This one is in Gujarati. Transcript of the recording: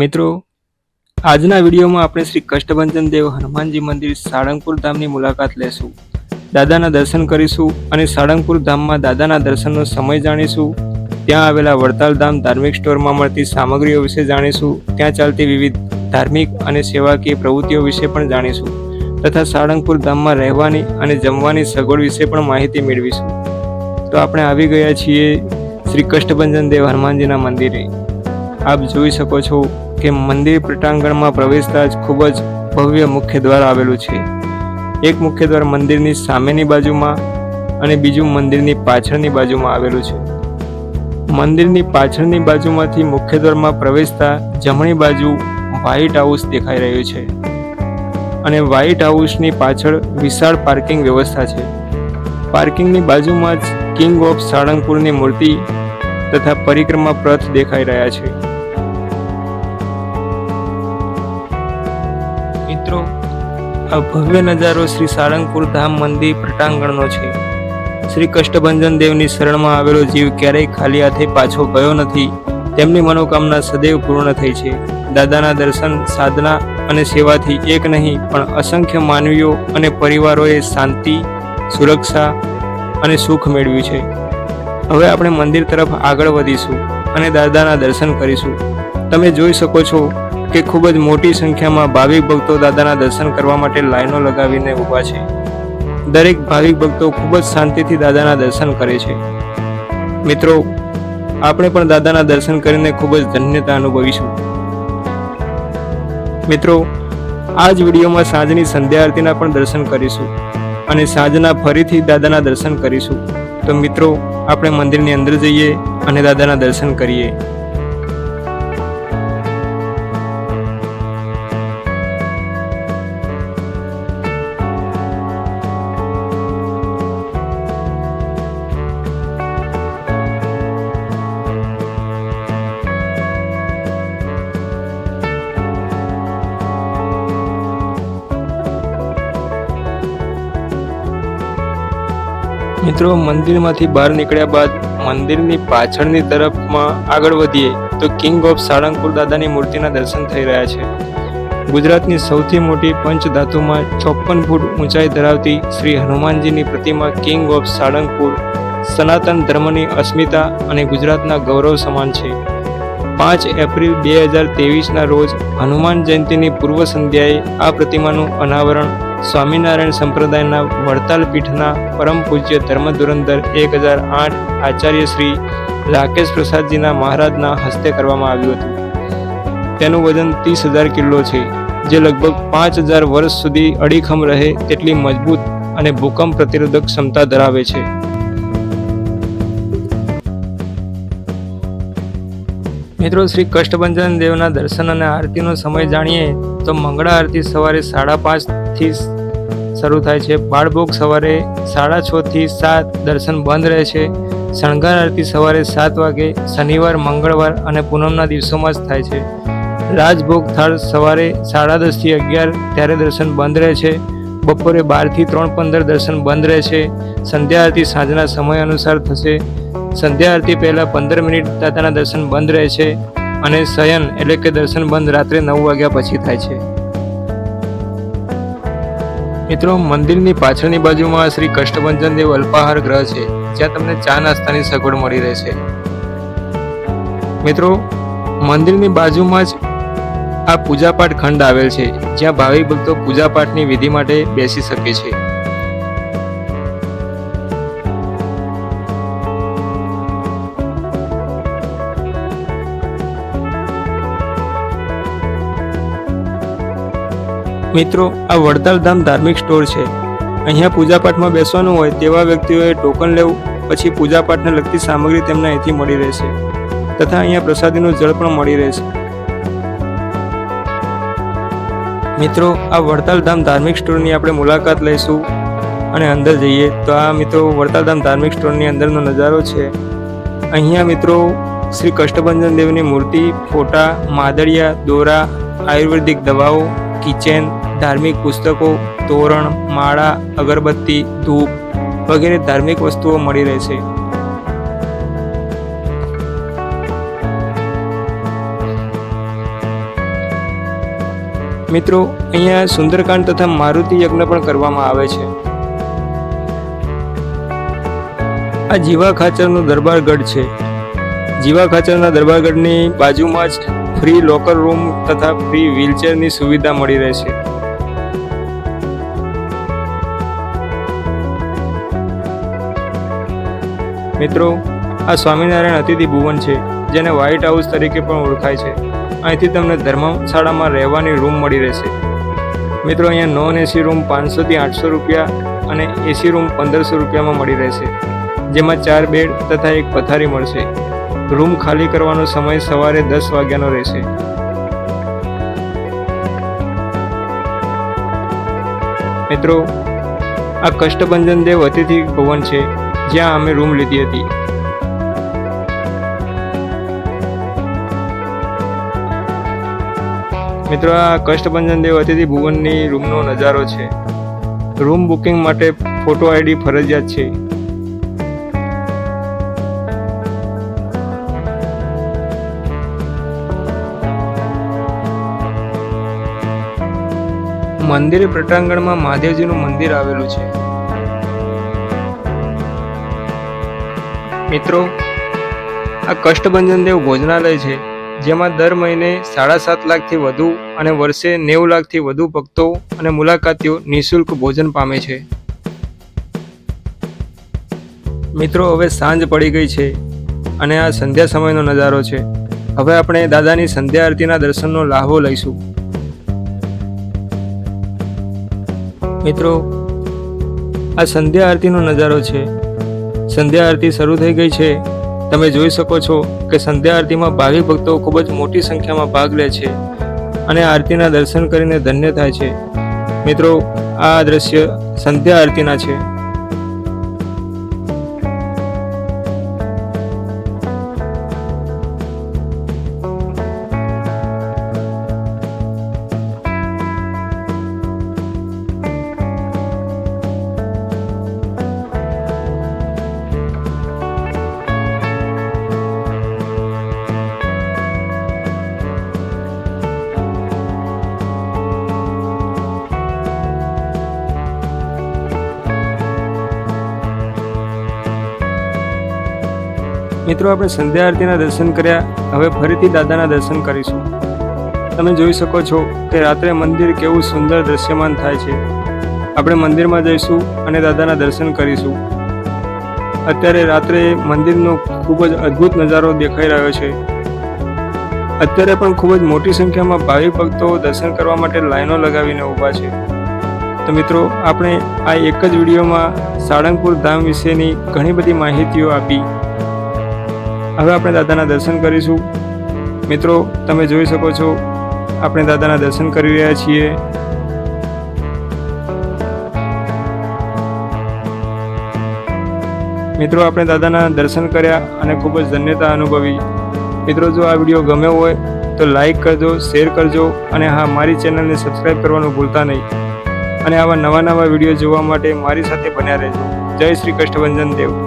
મિત્રો, આજના વિડીયોમાં આપણે શ્રી કષ્ટભંજન દેવ હનુમાનજી મંદિર સાળંગપુર ધામની મુલાકાત લેશું. દાદાના દર્શન કરીશું અને સાળંગપુર ધામમાં દાદાના દર્શનનો સમય જાણીશું. ત્યાં આવેલા વડતાલ ધામ ધાર્મિક સ્ટોરમાં મળતી સામગ્રીઓ વિશે જાણીશું. ત્યાં ચાલતી વિવિધ ધાર્મિક અને સેવાકીય પ્રવૃત્તિઓ વિશે પણ જાણીશું. તથા સાળંગપુર ધામમાં રહેવાની અને જમવાની સગવડ વિશે પણ માહિતી મેળવીશું. તો આપણે આવી ગયા છીએ શ્રી કષ્ટભંજન દેવ હનુમાનજીના મંદિરે. આપ જોઈ શકો છો કે મંદિર પ્રટાંગણમાં પ્રવેશતા જ ખૂબ જ ભવ્ય મુખ્ય દ્વાર આવેલું છે. એક મુખ્ય દ્વાર મંદિરની સામેની બાજુમાં અને બીજું મંદિરની પાછળની બાજુમાં આવેલું છે. મંદિરની પાછળની બાજુમાંથી મુખ્ય દ્વારમાં પ્રવેશતા જમણી બાજુ વ્હાઇટ હાઉસ દેખાઈ રહ્યું છે અને વ્હાઇટ હાઉસની પાછળ વિશાળ પાર્કિંગ વ્યવસ્થા છે. પાર્કિંગની બાજુમાં જ કિંગ ઓફ સાળંગપુરની મૂર્તિ તથા પરિક્રમા પ્રથ દેખાઈ રહ્યા છે. આ ભવ્ય નજારો શ્રી સાળંગપુર ધામ મંદિર પ્રટાંગણનો છે. શ્રી કષ્ટભંજન દેવની શરણમાં આવેલો જીવ ક્યારેય ખાલી હાથે પાછો ગયો નથી. તેમની મનોકામના સદૈવ પૂર્ણ થઈ છે. દાદાના દર્શન, સાધના અને સેવાથી એક નહીં, પણ અસંખ્ય માનવીઓ અને પરિવારોએ શાંતિ, સુરક્ષા અને સુખ મેળવ્યું છે. હવે આપણે મંદિર તરફ આગળ વધીશું અને દાદાના દર્શન કરીશું. તમે જોઈ શકો છો કે ખૂબ જ મોટી સંખ્યામાં ભાવિક ભક્તો દાદાના દર્શન કરવા માટે લાઈનો લગાવીને ઊભા છે. દરેક ભાવિક ભક્તો ખૂબ જ શાંતિથી દાદાના દર્શન કરે છે. મિત્રો, આપણે પણ દાદાના દર્શન કરીને ખૂબ જ ધન્યતા અનુભવીશું. મિત્રો, આ જ વિડીયોમાં સાંજની સંધ્યા આરતીના પણ દર્શન કરીશું અને સાંજના ફરીથી દાદાના દર્શન કરીશું. તો મિત્રો, આપણે મંદિરની અંદર જઈએ અને દાદાના દર્શન કરીએ. મિત્રો, મંદિરમાંથી બહાર નીકળ્યા બાદ મંદિરની પાછળની તરફમાં આગળ વધીએ તો કિંગ ઓફ સાળંગપુર દાદાની મૂર્તિના દર્શન થઈ રહ્યા છે. ગુજરાતની સૌથી મોટી પંચધાતુમાં ચોપન ફૂટ ઊંચાઈ ધરાવતી શ્રી હનુમાનજીની પ્રતિમા કિંગ ઓફ સાળંગપુર, સનાતન ધર્મની અસ્મિતા અને ગુજરાતના ગૌરવ સમાન છે. પાંચ એપ્રિલ બે હજાર તેવીસના રોજ હનુમાન જયંતિની પૂર્વ સંધ્યાએ આ પ્રતિમાનું અનાવરણ સ્વામિનારાયણ સંપ્રદાયના વડતાલ પીઠના પરમ પૂજ્ય ધર્મધુરંધર એક હજાર આઠ આચાર્ય શ્રી રાકેશ પ્રસાદજીના મહારાજના હસ્તે કરવામાં આવ્યું હતું. તેનું વજન ત્રીસ હજાર કિલો છે, જે લગભગ પાંચ હજાર વર્ષ સુધી અડીખમ રહે તેટલી મજબૂત અને ભૂકંપ પ્રતિરોધક ક્ષમતા ધરાવે છે. મિત્રો, શ્રી કષ્ટભંજન દેવના દર્શન અને આરતીનો સમય જાણીએ તો મંગળા આરતી સવારે સાડા પાંચથી શરૂ થાય છે. બાળભોગ સવારે સાડા છ થી સાત દર્શન બંધ રહે છે. શણગાર આરતી સવારે સાત વાગે, શનિવાર, મંગળવાર અને પૂનમના દિવસોમાં જ થાય છે. રાજભોગ થાળ સવારે સાડા દસથી અગિયાર ત્યારે દર્શન બંધ રહે છે. બપોરે બારથી ત્રણ પંદર દર્શન બંધ રહે છે. સંધ્યા આરતી સાંજના સમય અનુસાર થશે. સંધ્યા આરતી પહેલાં પંદર મિનિટ દાદાના દર્શન બંધ રહે છે અને શયન એટલે કે દર્શન બંધ રાત્રે નવ વાગ્યા પછી થાય છે. મિત્રો, મંદિરની પાછળની બાજુમાં શ્રી કષ્ટભંજન દેવ અલ્પાહાર ગ્રહ છે, જ્યાં તમને ચા નાસ્તાની સગવડ મળી રહેશે. મિત્રો, મંદિરની બાજુમાં જ આ પૂજાપાઠ ખંડ આવેલ છે, જ્યાં ભાવિક ભક્તો પૂજાપાઠની વિધિ માટે બેસી શકે છે. મિત્રો, આ વડતાલ ધામ ધાર્મિક સ્ટોર છે. અહીંયા પૂજાપાઠમાં બેસવાનું હોય તેવા વ્યક્તિઓએ ટોકન લેવું, પછી પૂજાપાઠને લગતી સામગ્રી તેમને અહીંથી મળી રહેશે. તથા અહીંયા પ્રસાદીનું જળ પણ મળી રહેશે. મિત્રો, આ વડતાલ ધામ ધાર્મિક સ્ટોરની આપણે મુલાકાત લઈશું અને અંદર જઈએ. તો આ મિત્રો વડતાલ ધામ ધાર્મિક સ્ટોરની અંદરનો નજારો છે. અહીંયા મિત્રો, શ્રી કષ્ટભંજન દેવની મૂર્તિ, ફોટા, માદળિયા, દોરા, આયુર્વેદિક દવાઓ, કિચેન ધાર્મિક પુસ્તકો, તોરણ, માળા, અગરબત્તી, ધૂપ વગેરે ધાર્મિક વસ્તુઓ મળી રહે છે. મિત્રો, અહીંયા સુંદરકાંડ તથા મારુતિ યજ્ઞ પણ કરવામાં આવે છે. આ જીવા ખાચરનો દરબારગઢ છે. જીવા ખાચરના દરબારગઢની બાજુમાં જ ફ્રી લોકર રૂમ તથા ફ્રી વ્હીલચેરની સુવિધા મળી રહેશે મિત્રો, આ સ્વામિનારાયણ અતિથિ ભુવન છે, જેને વ્હાઇટ હાઉસ તરીકે પણ ઓળખાય છે. અહીંથી તમને ધર્મશાળામાં રહેવાની રૂમ મળી રહેશે. મિત્રો, અહીંયા નોન એસી રૂમ પાંચસોથી આઠસો રૂપિયા અને એસી રૂમ પંદરસો રૂપિયામાં મળી રહેશે. જેમાં ચાર બેડ તથા એક પથારી મળશે. રૂમ ખાલી કરવાનો સમય સવારે દસ વાગ્યાનો રહેશે. મિત્રો, આ કષ્ટભંજન દેવ અતિથિ ભવન છે. જ્યાં અમે રૂમ લીધી હતી. મિત્રો, આ કષ્ટભંજન દેવ અતિથિ ભુવનની રૂમનો નજારો છે. રૂમ બુકિંગ માટે ફોટો આઈડી ફરજિયાત છે. મંદિર પ્રટાંગણમાં મહાદેવજીનું મંદિર આવેલું છે. મિત્રો, આ કષ્ટભંજન દેવ ભોજનાલય છે, જેમાં દર મહિને સાડા સાત લાખથી વધુ અને વર્ષે નેવું લાખથી વધુ ભક્તો અને મુલાકાતીઓ નિઃશુલ્ક ભોજન પામે છે. મિત્રો, હવે સાંજ પડી ગઈ છે અને આ સંધ્યા સમયનો નજારો છે. હવે આપણે દાદાની સંધ્યા આરતીના દર્શનનો લાહવો લઈશું. મિત્રો, આ સંધ્યા આરતીનો નજારો છે સંધ્યા આરતી શરૂ થઈ ગઈ છે. તમે જોઈ શકો છો કે સંધ્યા આરતીમાં ભાવિક ભક્તો ખૂબ જ મોટી સંખ્યામાં ભાગ લે છે અને આરતીના દર્શન કરીને ધન્ય થાય છે. મિત્રો, આ દ્રશ્ય સંધ્યા આરતીના છે. મિત્રો, આપણે સંધ્યા આરતીના દર્શન કર્યા. હવે ફરીથી દાદાના દર્શન કરીશું. તમે જોઈ શકો છો કે રાત્રે મંદિર કેવું સુંદર દ્રશ્યમાન થાય છે. આપણે મંદિરમાં જઈશું અને દાદાના દર્શન કરીશું. અત્યારે રાત્રે મંદિરનો ખૂબ જ અદ્ભુત નજારો દેખાઈ રહ્યો છે. અત્યારે પણ ખૂબ જ મોટી સંખ્યામાં ભાવિક ભક્તો દર્શન કરવા માટે લાઈનો લગાવીને ઊભા છે. તો મિત્રો, આપણે આ એક જ વિડીયોમાં સાળંગપુર ધામ વિશેની ઘણી બધી માહિતીઓ આપી. હવે આપણે દાદાના દર્શન કરીશું. મિત્રો, તમે જોઈ શકો છો, આપણે દાદાના દર્શન કરી રહ્યા છીએ. મિત્રો, આપણે દાદાના દર્શન કર્યા અને ખૂબ જ ધન્યતા અનુભવી. મિત્રો, જો આ વીડિયો ગમ્યો હોય, તો લાઈક કરજો, શેર કરજો અને હા, મારી ચેનલને સબસ્ક્રાઈબ કરવાનું ભૂલતા નહીં. અને આવા નવા નવા વીડિયો જોવા માટે મારી સાથે બન્યા રહેજો. જય શ્રી કષ્ટભંજન દેવ.